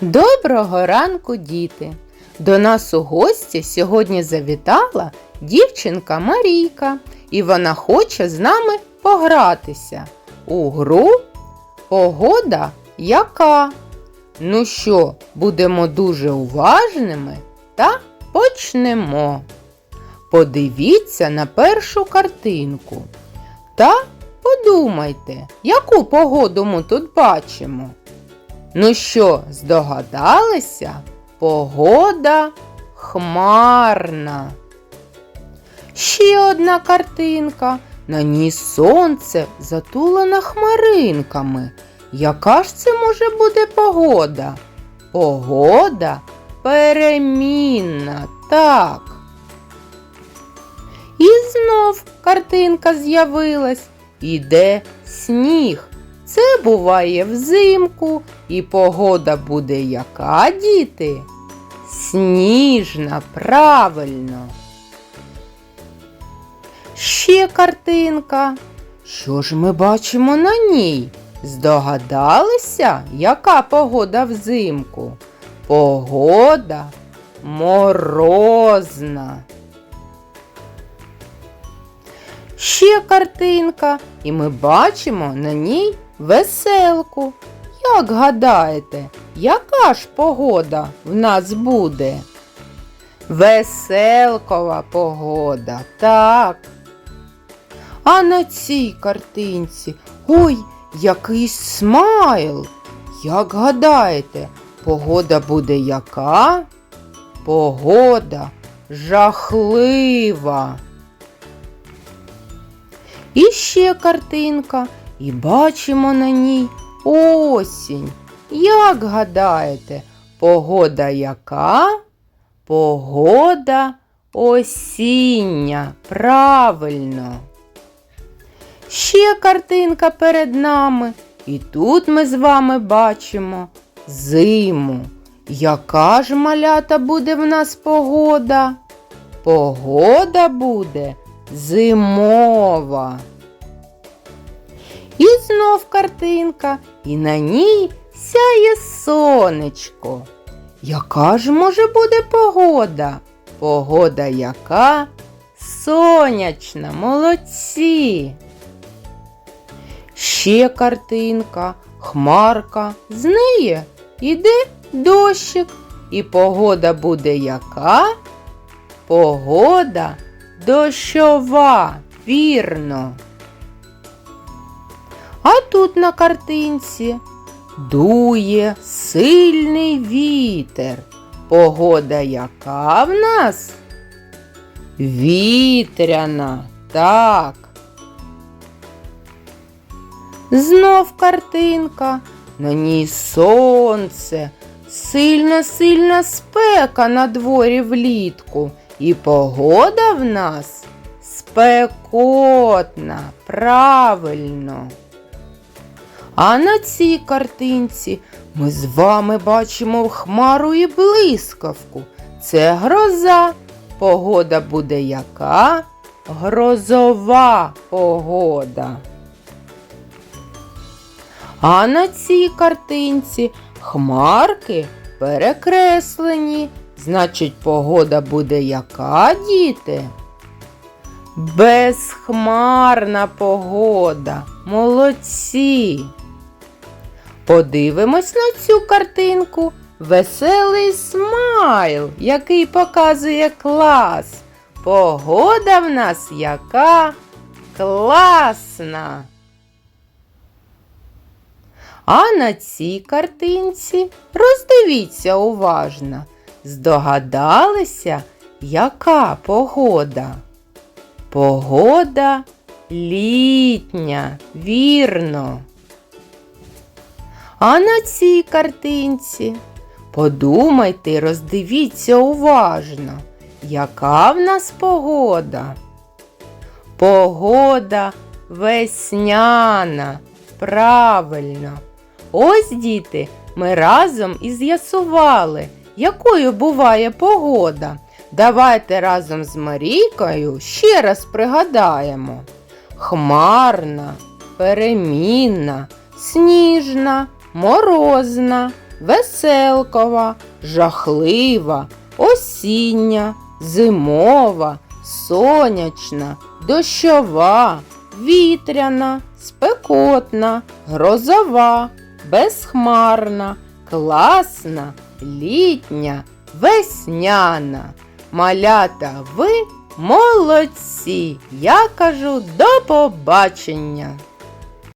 Доброго ранку, діти! До нас у гості сьогодні завітала дівчинка Марійка, і вона хоче з нами погратися у гру Погода яка? Ну що, будемо дуже уважними та почнемо. Подивіться на першу картинку та подумайте, яку погоду ми тут бачимо. Ну що, здогадалися? Погода хмарна. Ще одна картинка. На ній сонце затулено хмаринками. Яка ж це може бути погода? Погода перемінна, так. І знов картинка з'явилась. Іде сніг. Це буває взимку, і погода буде яка, діти? Сніжна, правильно. Ще картинка. Що ж ми бачимо на ній? Здогадалися, яка погода взимку? Погода морозна. Ще картинка, і ми бачимо на ній веселку. Як гадаєте, яка ж погода в нас буде? Веселкова погода, так. А на цій картинці ой, який смайл. Як гадаєте, погода буде яка? Погода жахлива. І ще картинка, і бачимо на ній осінь. Як гадаєте, погода яка? Погода осіння. Правильно. Ще картинка перед нами. І тут ми з вами бачимо зиму. Яка ж малята буде в нас погода? Погода буде зимова. І знов картинка, і на ній сяє сонечко. Яка ж може буде погода? Погода яка? Сонячна, молодці. Ще картинка, хмарка, з неї іде дощик. І погода буде яка? Погода дощова, вірно. А тут на картинці дує сильний вітер. Погода яка в нас? Вітряна, так. Знов картинка, на ній сонце, сильна сильна спека на дворі влітку, і погода в нас спекотна, правильно. А на цій картинці ми з вами бачимо хмару і блискавку. Це гроза. Погода буде яка? Грозова погода. А на цій картинці хмарки перекреслені. Значить, погода буде яка, діти? Безхмарна погода. Молодці. Подивимось на цю картинку. Веселий смайл, який показує клас. Погода в нас яка класна. А на цій картинці роздивіться уважно. Здогадалися, яка погода? Погода літня, вірно. А на цій картинці подумайте і роздивіться уважно, яка в нас погода? Погода весняна, правильно. Ось, діти, ми разом і з'ясували, якою буває погода. Давайте разом з Марійкою ще раз пригадаємо. Хмарна, перемінна, сніжна, морозна, веселкова, жахлива, осіння, зимова, сонячна, дощова, вітряна, спекотна, грозова, безхмарна, класна, літня, весняна. Малята, ви молодці! Я кажу до побачення!